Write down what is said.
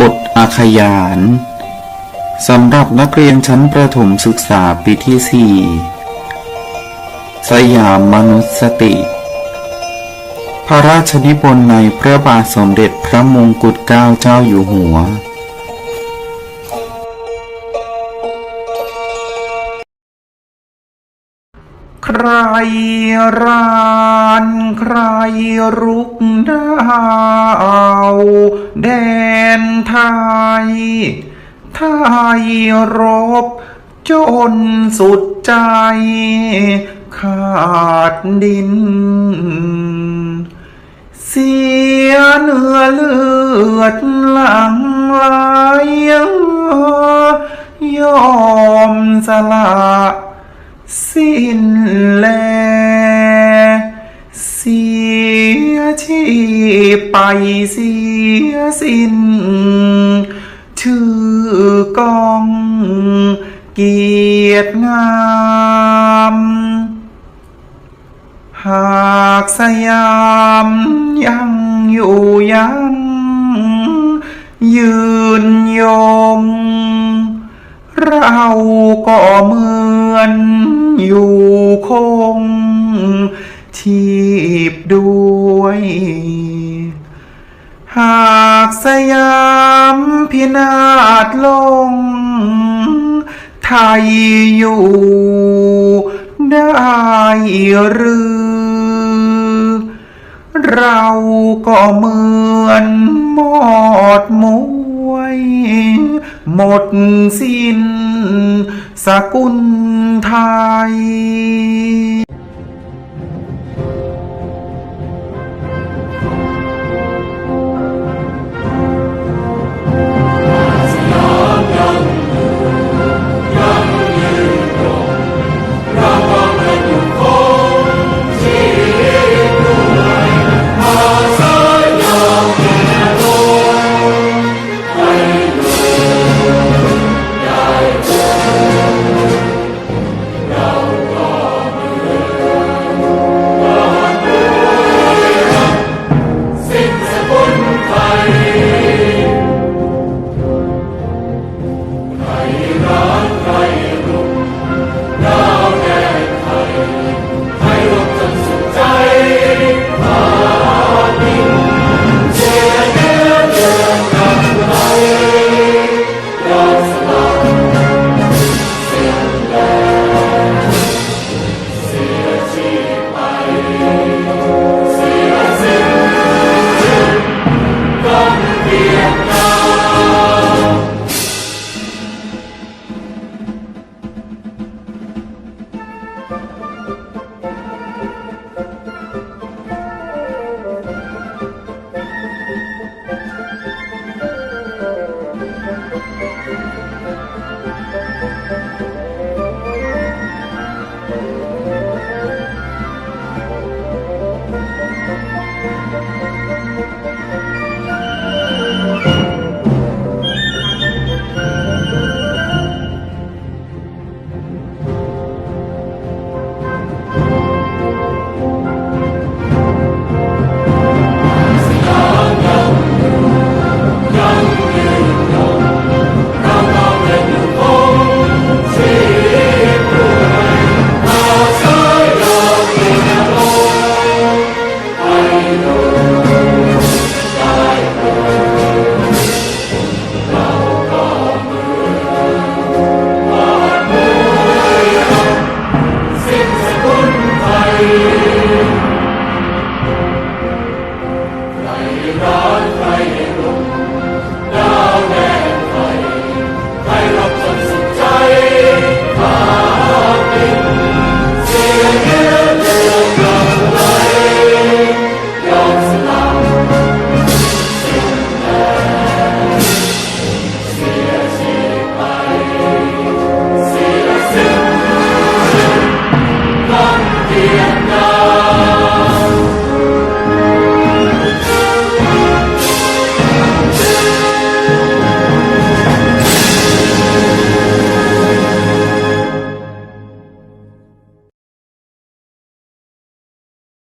บทอาขยานสำหรับนักเรียนชั้นประถมศึกษาปีที่4สยามมนุษยสติ พระราชนิพนธ์ในพระบาทสมเด็จพระมงกุฎเกล้าเจ้าอยู่หัว ใครรานใครรุกดาวแดนไทย ไทยรบ จนสุดใจ ขาดดิน เสียเนื้อเลือดหลังไหลยอมสละ สิ้นแล เสียชีพไปเสียสิ้น ชื่อกองเกียรติงาม หากสยามยังอยู่ยังยืนยง เราก็เหมือน อยู่คงชีพด้วย หากสยามพินาศลง ไทยอยู่ได้หรือ เราก็เหมือนหมอดมวย หมดสิ้นสกุลไทย